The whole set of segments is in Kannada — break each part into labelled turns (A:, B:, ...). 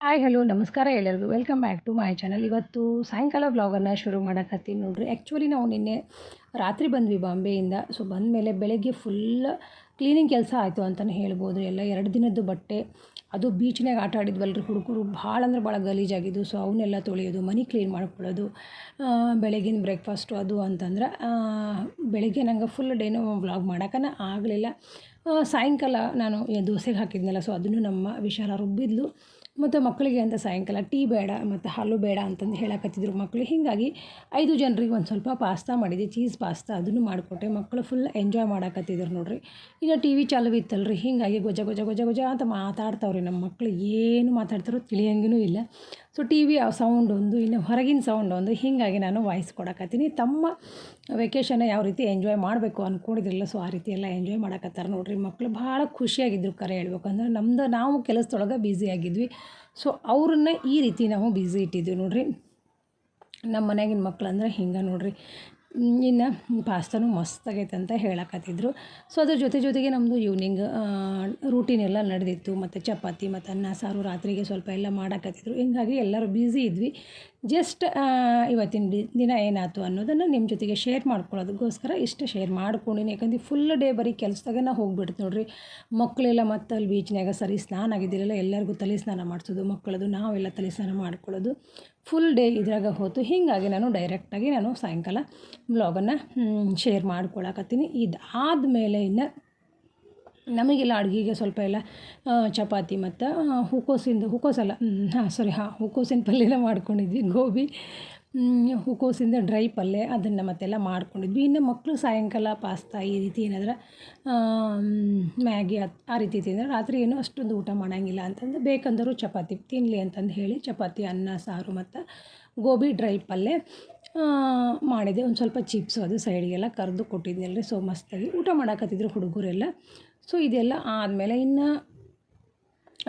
A: ಹಾಯ್ ಹಲೋ ನಮಸ್ಕಾರ ಎಲ್ಲರಿಗೂ. Welcome back to my channel ಇವತ್ತು ಸಾಯಂಕಾಲ ವ್ಲಾಗನ್ನು ಶುರು ಮಾಡಕತ್ತೀನಿ ನೋಡ್ರಿ. ಆ್ಯಕ್ಚುಲಿ ನಾವು ನಿನ್ನೆ ರಾತ್ರಿ ಬಂದ್ವಿ ಬಾಂಬೆಯಿಂದ. ಸೊ ಬಂದಮೇಲೆ ಬೆಳಗ್ಗೆ ಫುಲ್ ಕ್ಲೀನಿಂಗ್ ಕೆಲಸ ಆಯಿತು ಅಂತಲೇ ಹೇಳ್ಬೋದು. ಎಲ್ಲ ಎರಡು ದಿನದ್ದು ಬಟ್ಟೆ, ಅದು ಬೀಚ್ನಾಗ ಆಟ ಆಡಿದ್ವಲ್ರಿ ಹುಡುಗರು ಭಾಳ ಅಂದ್ರೆ ಭಾಳ ಗಲೀಜಾಗಿದ್ದು ಸೊ ಅವನ್ನೆಲ್ಲ ತೊಳೆಯೋದು, ಮನೆ ಕ್ಲೀನ್ ಮಾಡ್ಕೊಳ್ಳೋದು ಬೆಳಗಿನ ಬ್ರೇಕ್ಫಾಸ್ಟು ಅದು ಅಂತಂದ್ರೆ ಬೆಳಗ್ಗೆ ನಂಗೆ ಫುಲ್ ಡೇನೂ ವ್ಲಾಗ್ ಮಾಡೋಕ್ಕನ ಆಗಲಿಲ್ಲ. ಸಾಯಂಕಾಲ ನಾನು ದೋಸೆಗೆ ಹಾಕಿದ್ನಲ್ಲ ಸೊ ಅದನ್ನು ನಮ್ಮ ವಿಶಾಲ ರುಬ್ಬಿದ್ಲು ಮತ್ತು ಮಕ್ಕಳಿಗೆ ಅಂತ ಸಾಯಂಕಾಲ ಟೀ ಬೇಡ ಮತ್ತು ಹಾಲು ಬೇಡ ಅಂತಂದು ಹೇಳಕತ್ತಿದ್ರು ಮಕ್ಕಳು ಹೀಗಾಗಿ ಐದು ಜನರಿಗೆ ಒಂದು ಸ್ವಲ್ಪ ಪಾಸ್ತಾ ಮಾಡಿದ್ದೆ ಚೀಸ್ ಪಾಸ್ತಾ ಅದನ್ನು ಮಾಡಿಕೊಟ್ಟೆ. ಮಕ್ಕಳು ಫುಲ್ ಎಂಜಾಯ್ ಮಾಡಕತ್ತಿದ್ರು ನೋಡಿರಿ. ಈಗ ಟಿ ವಿ ಚಾಲು ಇತ್ತಲ್ರಿ, ಹೀಗಾಗಿ ಗೊಜ ಗೊಜ ಗೊಜ ಗೊಜ ಅಂತ ಮಾತಾಡ್ತಾವ್ರಿ ನಮ್ಮ ಮಕ್ಕಳು ಏನು ಮಾತಾಡ್ತಾರೋ ತಿಳಿಯಂಗೂ ಇಲ್ಲ. ಸೊ ಟಿ ವಿ ಸೌಂಡ್ ಒಂದು, ಇನ್ನು ಹೊರಗಿನ ಸೌಂಡ್ ಒಂದು, ಹೀಗಾಗಿ ನಾನು ವಾಯ್ಸ್ ಕೊಡಕತ್ತೀನಿ. ತಮ್ಮ ವೆಕೇಷನ್ನ ಯಾವ ರೀತಿ ಎಂಜಾಯ್ ಮಾಡಬೇಕು ಅಂದ್ಕೊಂಡಿದ್ರಲ್ಲ ಸೊ ಆ ರೀತಿ ಎಲ್ಲ ಎಂಜಾಯ್ ಮಾಡಕತ್ತಾರೆ ನೋಡಿರಿ. ಮಕ್ಕಳು ಭಾಳ ಖುಷಿಯಾಗಿದ್ದರು ಕರೆ ಹೇಳ್ಬೇಕಂದ್ರೆ ನಮ್ದು ನಾವು ಕೆಲಸದೊಳಗೆ ಆಗಿದ್ವಿ. ಸೊ ಅವ್ರನ್ನ ಈ ರೀತಿ ನಾವು ಬ್ಯುಸಿ ಇಟ್ಟಿದ್ವಿ ನೋಡಿರಿ. ನಮ್ಮ ಮನೆಯಾಗಿನ ಮಕ್ಕಳು ಅಂದ್ರೆ ಹಿಂಗೆ ನೋಡಿರಿ. ಇನ್ನು ಪಾಸ್ತಾನು ಮಸ್ತಾಗೈತೆ ಅಂತ ಹೇಳಕತ್ತಿದ್ರು. ಸೊ ಅದ್ರ ಜೊತೆ ಜೊತೆಗೆ ನಮ್ಮದು ಈವ್ನಿಂಗ್ ರೂಟೀನ್ ಎಲ್ಲ ನಡೆದಿತ್ತು. ಮತ್ತು ಚಪಾತಿ, ಮತ್ತು ಅನ್ನ, ಸಾರು ರಾತ್ರಿಗೆ ಸ್ವಲ್ಪ ಎಲ್ಲ ಮಾಡಕತ್ತಿದ್ರು. ಹಿಂಗಾಗಿ ಎಲ್ಲರೂ ಬ್ಯುಸಿ ಇದ್ವಿ. ಜಸ್ಟ್ ಇವತ್ತಿನ ದಿನ ಏನಾಯ್ತು ಅನ್ನೋದನ್ನು ನಿಮ್ಮ ಜೊತೆಗೆ ಶೇರ್ ಮಾಡ್ಕೊಳ್ಳೋದಕ್ಕೋಸ್ಕರ ಇಷ್ಟು ಶೇರ್ ಮಾಡ್ಕೊಂಡಿನಿ. ಯಾಕಂದ್ರೆ ಫುಲ್ ಡೇ ಬರೀ ಕೆಲಸದಾಗ ನಾ ಹೋಗ್ಬಿಡ್ತು ನೋಡ್ರಿ. ಮಕ್ಕಳೆಲ್ಲ ಮತ್ತೆ ಅಲ್ಲಿ ಬೀಚ್ನಾಗ ಸರಿ ಸ್ನಾನ ಆಗಿದ್ದಿರಲ್ಲ, ಎಲ್ಲರಿಗೂ ತಲೆ ಸ್ನಾನ ಮಾಡಿಸೋದು, ಮಕ್ಕಳದು ನಾವೆಲ್ಲ ತಲೆ ಸ್ನಾನ ಮಾಡ್ಕೊಳ್ಳೋದು. ಫುಲ್ ಡೇ ಇದ್ರಾಗ ಹೋತು. ಹೀಗಾಗಿ ನಾನು ಡೈರೆಕ್ಟಾಗಿ ನಾನು ಸಾಯಂಕಾಲ ಬ್ಲಾಗನ್ನು ಶೇರ್ ಮಾಡ್ಕೊಳಕತ್ತೀನಿ. ಇದಾದಮೇಲೆ ಇನ್ನು ನಮಗೆಲ್ಲ ಅಡುಗೆಗೆ ಸ್ವಲ್ಪ ಎಲ್ಲ ಚಪಾತಿ ಮತ್ತು ಹೂಕೋಸಿಂದು ಹೂಕೋಸಲ್ಲ ಹಾಂ ಸಾರಿ ಹಾಂ, ಹೂಕೋಸಿನ ಪಲ್ಯನ ಮಾಡ್ಕೊಂಡಿದ್ವಿ, ಗೋಬಿ. ಹೂಕೋಸಿಂದ ಡ್ರೈ ಪಲ್ಯ ಅದನ್ನು ಮತ್ತೆಲ್ಲ ಮಾಡ್ಕೊಂಡಿದ್ವಿ. ಇನ್ನು ಮಕ್ಕಳು ಸಾಯಂಕಾಲ ಪಾಸ್ತಾ ಈ ರೀತಿ ಏನಾದ್ರೆ ಮ್ಯಾಗಿ ಆ ರೀತಿ ತಿಂದರೆ ರಾತ್ರಿ ಏನು ಅಷ್ಟೊಂದು ಊಟ ಮಾಡೋಂಗಿಲ್ಲ ಅಂತಂದು ಬೇಕಂದರೂ ಚಪಾತಿ ತಿನ್ನಲಿ ಅಂತಂದು ಹೇಳಿ ಚಪಾತಿ, ಅನ್ನ, ಸಾರು ಮತ್ತು ಗೋಬಿ ಡ್ರೈ ಪಲ್ಯ ಮಾಡಿದೆ. ಒಂದು ಸ್ವಲ್ಪ ಚಿಪ್ಸು ಅದು ಸೈಡಿಗೆಲ್ಲ ಕರೆದು ಕೊಟ್ಟಿದ್ನಲ್ರಿ. ಸೊ ಮಸ್ತಾಗಿ ಊಟ ಮಾಡಕತ್ತಿದ್ರು ಹುಡುಗರೆಲ್ಲ. ಸೊ ಇದೆಲ್ಲ ಆದಮೇಲೆ ಇನ್ನು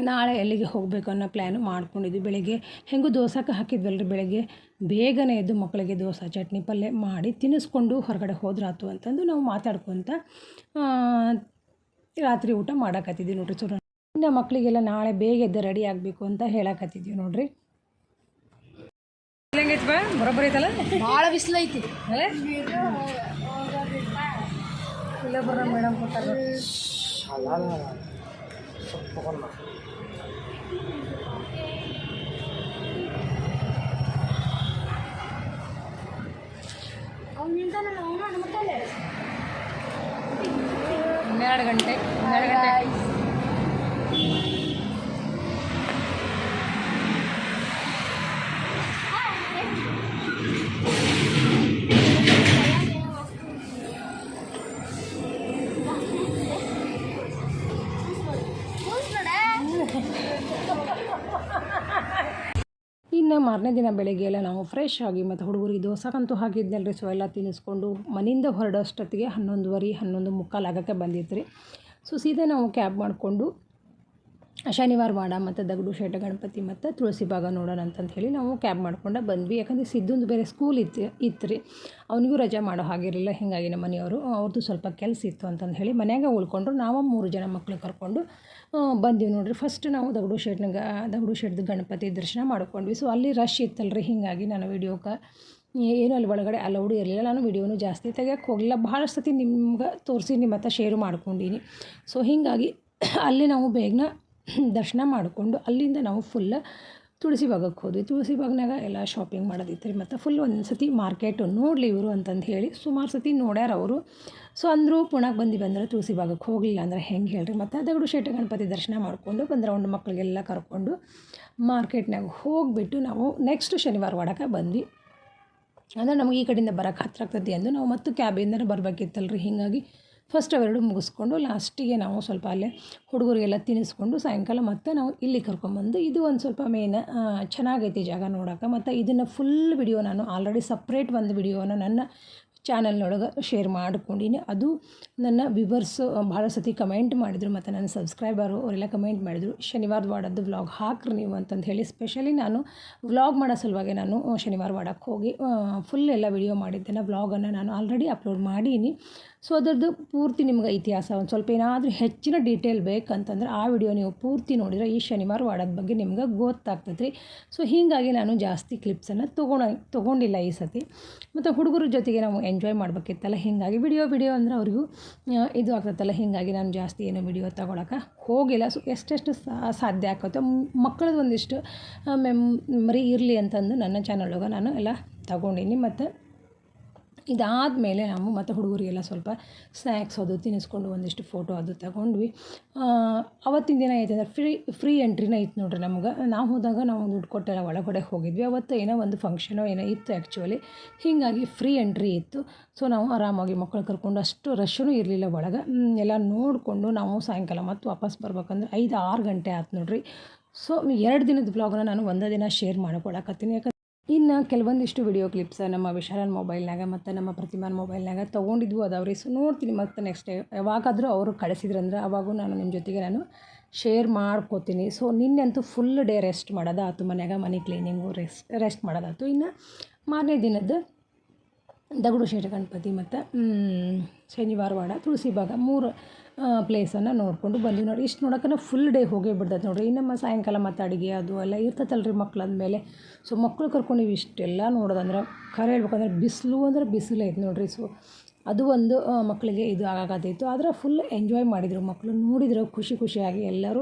A: ನಾಳೆ ಎಲ್ಲಿಗೆ ಹೋಗಬೇಕು ಅನ್ನೋ ಪ್ಲ್ಯಾನು ಮಾಡ್ಕೊಂಡಿದ್ವಿ. ಬೆಳಗ್ಗೆ ಹೆಂಗೂ ದೋಸೆಗೆ ಹಾಕಿದ್ವಲ್ರಿ ಬೆಳಗ್ಗೆ. ಬೇಗನೆ ಎದ್ದು ಮಕ್ಕಳಿಗೆ ದೋಸೆ ಚಟ್ನಿ ಪಲ್ಯ ಮಾಡಿ ತಿನ್ನಿಸ್ಕೊಂಡು ಹೊರಗಡೆ ಹೋದ್ರಾತು ಅಂತಂದು ನಾವು ಮಾತಾಡ್ಕೊತ ರಾತ್ರಿ ಊಟ ಮಾಡಕ್ಕತ್ತಿದ್ವಿ ನೋಡಿರಿ ಸೊ ಇನ್ನು ಮಕ್ಕಳಿಗೆಲ್ಲ ನಾಳೆ ಬೇಗ ಎದ್ದು ರೆಡಿ ಆಗಬೇಕು ಅಂತ ಹೇಳಕತ್ತಿದ್ವಿ ನೋಡಿರಿ. ಬರೋಬ್ಬರಿ ಐತಲ್ಲ?
B: ಭಾಳ ಬಿಸಿಲೈತಿ
A: ಇಲ್ಲೊಬ್ಬರ ಮೇಡಮ್ ಕೊಟ್ಟಾರ. ಮಾರನೇ ದಿನ ಬೆಳಗ್ಗೆ ಎಲ್ಲ ನಾವು ಫ್ರೆಶ್ ಆಗಿ ಮತ್ತು ಹುಡುಗರಿಗೆ ದೋಸೆಗಂತೂ ರೀ ಸೊ ಎಲ್ಲ ತಿನ್ನಿಸ್ಕೊಂಡು ಮನೆಯಿಂದ ಹೊರಡೋಷ್ಟೊತ್ತಿಗೆ ಹನ್ನೊಂದುವರೆ, ಹನ್ನೊಂದು ಮುಕ್ಕಾಲು ಆಗೋಕ್ಕೆ ಬಂದಿತ್ತು ರೀ ಸೊ ಸೀದಾ ನಾವು ಕ್ಯಾಬ್ ಮಾಡಿಕೊಂಡು ಶನಿವಾರ ವಾಡ ಮತ್ತು ದಗಡು ಶೇಟ, ಗಣಪತಿ ಮತ್ತು ತುಳಸಿ ಭಾಗ ನೋಡೋಣ ಅಂತಂದು ಹೇಳಿ ನಾವು ಕ್ಯಾಬ್ ಮಾಡ್ಕೊಂಡು ಬಂದ್ವಿ. ಯಾಕಂದರೆ ಸಿದ್ದೊಂದು ಬೇರೆ ಸ್ಕೂಲ್ ಇತ್ತು ಇತ್ತು ರೀ ಅವನಿಗೂ ರಜೆ ಮಾಡೋ ಹಾಗಿರಲಿಲ್ಲ, ಹೀಗಾಗಿ ನಮ್ಮ ಮನೆಯವರು ಅವ್ರದ್ದು ಸ್ವಲ್ಪ ಕೆಲಸ ಇತ್ತು ಅಂತಂದು ಹೇಳಿ ಮನ್ಯಾಗ ಉಳ್ಕೊಂಡ್ರು. ನಾವು ಮೂರು ಜನ ಮಕ್ಕಳು ಕರ್ಕೊಂಡು ಬಂದೀವಿ ನೋಡಿರಿ. ಫಸ್ಟ್ ನಾವು ದಗಡು ಶೇಟ್ನಾಗ ದಗಡು ಶೇಟ್ದು ಗಣಪತಿ ದರ್ಶನ ಮಾಡ್ಕೊಂಡ್ವಿ. ಸೊ ಅಲ್ಲಿ ರಶ್ ಇತ್ತಲ್ರಿ, ಹೀಗಾಗಿ ನಾನು ವಿಡಿಯೋಕ್ಕೆ ಏನು ಅಲ್ಲಿ ಒಳಗಡೆ ಅಲೌಡ್ ಇರಲಿಲ್ಲ. ನಾನು ವಿಡಿಯೋನು ಜಾಸ್ತಿ ತೆಗಿಯೋಕ್ಕೆ ಹೋಗಲಿಲ್ಲ. ಭಾಳಷ್ಟು ಸತಿ ನಿಮ್ಗೆ ತೋರಿಸಿ ನಿಮ್ಮ ಹತ್ರ ಶೇರು ಮಾಡ್ಕೊಂಡೀನಿ. ಸೊ ಹೀಗಾಗಿ ಅಲ್ಲಿ ನಾವು ಬೇಗನೆ ದರ್ಶನ ಮಾಡಿಕೊಂಡು ಅಲ್ಲಿಂದ ನಾವು ಫುಲ್ಲ ತುಳಸಿ ಭಾಗಕ್ಕೆ ಹೋದ್ವಿ. ತುಳಸಿ ಭಾಗನಾಗ ಎಲ್ಲ ಶಾಪಿಂಗ್ ಮಾಡೋದಿತ್ತು ರೀ ಮತ್ತು ಫುಲ್ ಒಂದು ಸತಿ ಮಾರ್ಕೆಟು ನೋಡಲಿ ಇವರು ಅಂತಂದು ಹೇಳಿ ಸುಮಾರು ಸತಿ ನೋಡ್ಯಾರ ಅವರು. ಸೊ ಅಂದರೂ ಪುಣಕ್ಕೆ ಬಂದು ಬಂದರೆ ತುಳಸಿ ಭಾಗಕ್ಕೆ ಹೋಗಲಿಲ್ಲ ಅಂದ್ರೆ ಹೆಂಗೆ ಹೇಳ್ರಿ? ಮತ್ತು ದಗಡು ಶೇಟ ಗಣಪತಿ ದರ್ಶನ ಮಾಡಿಕೊಂಡು ಬಂದ್ರೆ ಒಂದು ಮಕ್ಕಳಿಗೆಲ್ಲ ಕರ್ಕೊಂಡು ಮಾರ್ಕೆಟ್ನಾಗ ಹೋಗಿಬಿಟ್ಟು ನಾವು ನೆಕ್ಸ್ಟ್ ಶನಿವಾರ ಒಡಕ ಬಂದ್ವಿ. ಅಂದರೆ ನಮಗೆ ಈ ಕಡೆಯಿಂದ ಬರೋಕೆ ಹತ್ರ ಆಗ್ತದೆ ಅಂದು ನಾವು ಮತ್ತು ಕ್ಯಾಬಿಂದನೇ ಬರಬೇಕಿತ್ತಲ್ರಿ. ಹೀಗಾಗಿ ಫಸ್ಟ್ ಅವೆರಡು ಮುಗಿಸ್ಕೊಂಡು ಲಾಸ್ಟಿಗೆ ನಾವು ಸ್ವಲ್ಪ ಅಲ್ಲೇ ಹುಡುಗರಿಗೆಲ್ಲ ತಿನ್ನಿಸ್ಕೊಂಡು ಸಾಯಂಕಾಲ ಮತ್ತೆ ನಾವು ಇಲ್ಲಿ ಕರ್ಕೊಂಬಂದು ಇದು ಒಂದು ಸ್ವಲ್ಪ ಮೇನ್ ಚೆನ್ನಾಗೈತಿ ಜಾಗ ನೋಡೋಕೆ ಮತ್ತು ಇದನ್ನು ಫುಲ್ ವಿಡಿಯೋ ನಾನು ಆಲ್ರೆಡಿ ಸಪ್ರೇಟ್ ಒಂದು ವಿಡಿಯೋನ ನನ್ನ ಚಾನಲ್ನೊಳಗೆ ಶೇರ್ ಮಾಡ್ಕೊಂಡಿನಿ. ಅದು ನನ್ನ ವಿವರ್ಸು ಭಾಳ ಸತಿ ಕಮೆಂಟ್ ಮಾಡಿದರು ಮತ್ತು ನನ್ನ ಸಬ್ಸ್ಕ್ರೈಬರು ಅವರೆಲ್ಲ ಕಮೆಂಟ್ ಮಾಡಿದರು ಶನಿವಾರ ವಾಡದ್ದು ವ್ಲಾಗ್ ಹಾಕ್ರಿ ನೀವು ಅಂತಂದು ಹೇಳಿ. ಸ್ಪೆಷಲಿ ನಾನು ವ್ಲಾಗ್ ಮಾಡೋ ಸಲುವಾಗಿ ನಾನು ಶನಿವಾರ ವಾಡಕ್ಕೆ ಹೋಗಿ ಫುಲ್ ಎಲ್ಲ ವಿಡಿಯೋ ಮಾಡಿದ್ದೇನೆ. ವ್ಲಾಗನ್ನು ನಾನು ಆಲ್ರೆಡಿ ಅಪ್ಲೋಡ್ ಮಾಡೀನಿ. ಸೊ ಅದರದ್ದು ಪೂರ್ತಿ ನಿಮ್ಗೆ ಇತಿಹಾಸ, ಒಂದು ಸ್ವಲ್ಪ ಏನಾದರೂ ಹೆಚ್ಚಿನ ಡೀಟೇಲ್ ಬೇಕಂತಂದ್ರೆ ಆ ವಿಡಿಯೋ ನೀವು ಪೂರ್ತಿ ನೋಡಿದರೆ ಈ ಶನಿವಾರ ವಾಡದ ಬಗ್ಗೆ ನಿಮ್ಗೆ ಗೊತ್ತಾಗ್ತದೆ ರೀ ಸೊ ಹೀಗಾಗಿ ನಾನು ಜಾಸ್ತಿ ಕ್ಲಿಪ್ಸನ್ನು ತೊಗೊಳ ತೊಗೊಂಡಿಲ್ಲ ಈ ಸತಿ. ಮತ್ತು ಹುಡುಗರ ಜೊತೆಗೆ ನಾವು ಎಂಜಾಯ್ ಮಾಡಬೇಕಿತ್ತಲ್ಲ, ಹೀಗಾಗಿ ವಿಡಿಯೋ ವಿಡಿಯೋ ಅಂದ್ರೆ ಅವ್ರಿಗೂ ಇದು ಆಗ್ತೈತಲ್ಲ, ಹೀಗಾಗಿ ನಾನು ಜಾಸ್ತಿ ಏನೋ ವಿಡಿಯೋ ತಗೊಳಕ್ಕೆ ಹೋಗಿಲ್ಲ. ಸೊ ಎಷ್ಟೆಷ್ಟು ಸಾಧ್ಯ ಆಗುತ್ತೆ ಮಕ್ಕಳದ್ದು ಒಂದಿಷ್ಟು ಮರಿ ಇರಲಿ ಅಂತಂದು ನನ್ನ ಚಾನಲ್ಗೆ ನಾನು ಎಲ್ಲ ತಗೊಂಡೀನಿ. ಮತ್ತು ಇದಾದಮೇಲೆ ನಾವು ಮತ್ತು ಹುಡುಗರಿಗೆಲ್ಲ ಸ್ವಲ್ಪ ಸ್ನ್ಯಾಕ್ಸ್ ಅದು ತಿನ್ನಿಸ್ಕೊಂಡು ಒಂದಿಷ್ಟು ಫೋಟೋ ಅದು ತಗೊಂಡ್ವಿ. ಅವತ್ತಿನ ದಿನ ಐತಂದ್ರೆ ಫ್ರೀ ಫ್ರೀ ಎಂಟ್ರಿನ ಇತ್ತು ನೋಡ್ರಿ ನಮ್ಗೆ. ನಾವು ಹೋದಾಗ ನಾವು ದುಡ್ಡು ಕೊಟ್ಟೆಲ್ಲ ಒಳಗಡೆ ಹೋಗಿದ್ವಿ. ಅವತ್ತು ಏನೋ ಒಂದು ಫಂಕ್ಷನೋ ಏನೋ ಇತ್ತು ಆ್ಯಕ್ಚುಲಿ ಹೀಗಾಗಿ ಫ್ರೀ ಎಂಟ್ರಿ ಇತ್ತು. ಸೊ ನಾವು ಆರಾಮಾಗಿ ಮಕ್ಕಳು ಕರ್ಕೊಂಡು ಅಷ್ಟು ರಶ್ಶೂ ಇರಲಿಲ್ಲ ಒಳಗೆ. ಎಲ್ಲ ನೋಡಿಕೊಂಡು ನಾವು ಸಾಯಂಕಾಲ ಮತ್ತು ವಾಪಸ್ ಬರ್ಬೇಕಂದ್ರೆ ಐದು ಆರು ಗಂಟೆ ಆಯ್ತು ನೋಡ್ರಿ. ಸೊ ಎರಡು ದಿನದ ಬ್ಲಾಗ್ನ ನಾನು ಒಂದೇ ದಿನ ಶೇರ್ ಮಾಡ್ಕೊಳಕತ್ತೀನಿ. ಯಾಕಂದ್ರೆ ಇನ್ನು ಕೆಲವೊಂದಿಷ್ಟು ವಿಡಿಯೋ ಕ್ಲಿಪ್ಸ್ ನಮ್ಮ ವಿಶಾಲನ್ ಮೊಬೈಲ್ನಾಗ ಮತ್ತು ನಮ್ಮ ಪ್ರತಿಮಾನ್ ಮೊಬೈಲ್ನಾಗ ತೊಗೊಂಡಿದ್ವು. ಅದಾವ್ರಿ ಸೊ ನೋಡ್ತೀನಿ ಮತ್ತು ನೆಕ್ಸ್ಟ್ ಯಾವಾಗಾದರೂ ಅವರು ಕಳಿಸಿದ್ರಂದ್ರೆ ಅವಾಗೂ ನಾನು ನಿಮ್ಮ ಜೊತೆಗೆ ನಾನು ಶೇರ್ ಮಾಡ್ಕೋತೀನಿ. ಸೊ ನಿನ್ನೆ ಅಂತೂ ಫುಲ್ ಡೇ ರೆಸ್ಟ್ ಮಾಡೋದಾತು ಮನ್ಯಾಗ ಮನೆ ಕ್ಲೀನಿಂಗು ರೆಸ್ಟ್ ರೆಸ್ಟ್ ಮಾಡೋದಾತು ಇನ್ನು ಮಾರನೇ ದಿನದ ದಗಡು ಶೇಟ ಗಣಪತಿ ಮತ್ತು ಶನಿವಾರ ವಾಡ ತುಳಸಿ ಭಾಗ. ಮೂರು ಪ್ಲೇಸನ್ನು ನೋಡಿಕೊಂಡು ಬಂದ್ವಿ ನೋಡಿ. ಇಷ್ಟು ನೋಡೋಕೆ ಫುಲ್ ಡೇ ಹೋಗೇ ಬಿಡ್ತೈತೆ ನೋಡಿರಿ. ಇನ್ನು ಸಾಯಂಕಾಲ ಮತ್ತು ಅಡುಗೆ ಅದು ಎಲ್ಲ ಇರ್ತೈತಲ್ಲ ರೀ ಮಕ್ಳು ಅಂದಮೇಲೆ ಸೊ ಮಕ್ಕಳು ಕರ್ಕೊಂಡು ನೀವು ಇಷ್ಟೆಲ್ಲ ನೋಡೋದಂದ್ರೆ, ಖರೆ ಹೇಳ್ಬೇಕಂದ್ರೆ ಬಿಸಿಲು ಅಂದ್ರೆ ಬಿಸಿಲು ಐತೆ ನೋಡಿರಿ. ಸೊ ಅದು ಒಂದು ಮಕ್ಕಳಿಗೆ ಇದು ಆಗಾಕತ್ತಿತ್ತು ಆದರೆ ಫುಲ್ ಎಂಜಾಯ್ ಮಾಡಿದರು ಮಕ್ಕಳು ನೋಡಿದ್ರು ಖುಷಿ ಖುಷಿಯಾಗಿ ಎಲ್ಲರೂ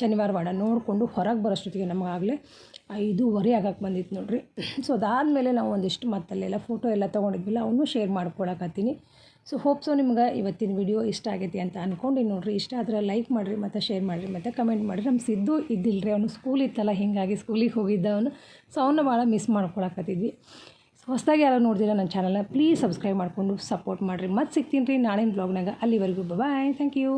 A: ಶನಿವಾರ ವಾಡ ನೋಡಿಕೊಂಡು ಹೊರಗೆ ಬರೋಷ್ಟೊತ್ತಿಗೆ ನಮಗಾಗಲೇ ಐದೂವರೆ ಆಗಕ್ಕೆ ಬಂದಿತ್ತು ನೋಡಿರಿ. ಸೊ ಅದಾದಮೇಲೆ ನಾವು ಒಂದಿಷ್ಟು ಮತ್ತಲ್ಲೆಲ್ಲ ಫೋಟೋ ಎಲ್ಲ ತೊಗೊಂಡಿದ್ವಿಲ್ಲ, ಅವನ್ನೂ ಶೇರ್ ಮಾಡ್ಕೊಳಕತ್ತೀನಿ. ಸೊ ಹೋಪ್ ಸೊ ನಿಮ್ಗೆ ಇವತ್ತಿನ ವಿಡಿಯೋ ಇಷ್ಟ ಆಗೈತಿ ಅಂತ ಅಂದ್ಕೊಂಡು ನೋಡಿರಿ, ಇಷ್ಟ ಆದರೆ ಲೈಕ್ ಮಾಡಿರಿ, ಮತ್ತು ಶೇರ್ ಮಾಡಿರಿ, ಮತ್ತು ಕಮೆಂಟ್ ಮಾಡಿರಿ. ನಮ್ಮ ಸಿದ್ದು ಇದ್ದಿಲ್ಲ ರೀ ಅವನು ಸ್ಕೂಲ್ ಇತ್ತಲ್ಲ, ಹೀಗಾಗಿ ಸ್ಕೂಲಿಗೆ ಹೋಗಿದ್ದ ಅವನು ಸೊ ಅವನ್ನ ಭಾಳ ಮಿಸ್ ಮಾಡ್ಕೊಳಕತ್ತಿದ್ವಿ. ಹೊಸದಾಗಿ ಯಾರು ನೋಡಿದಿರ ನನ್ನ ಚಾನಲ್ನ ಪ್ಲೀಸ್ ಸಬ್ಸ್ಕ್ರೈಬ್ ಮಾಡಿಕೊಂಡು ಸಪೋರ್ಟ್ ಮಾಡಿರಿ. ಮತ್ತೆ ಸಿಗ್ತೀನಿ ರೀ ನಾಳಿನ ಬ್ಲಾಗ್ನಾಗ ಅಲ್ಲಿವರೆಗೂ ಬಾಯ್ ಥ್ಯಾಂಕ್ ಯು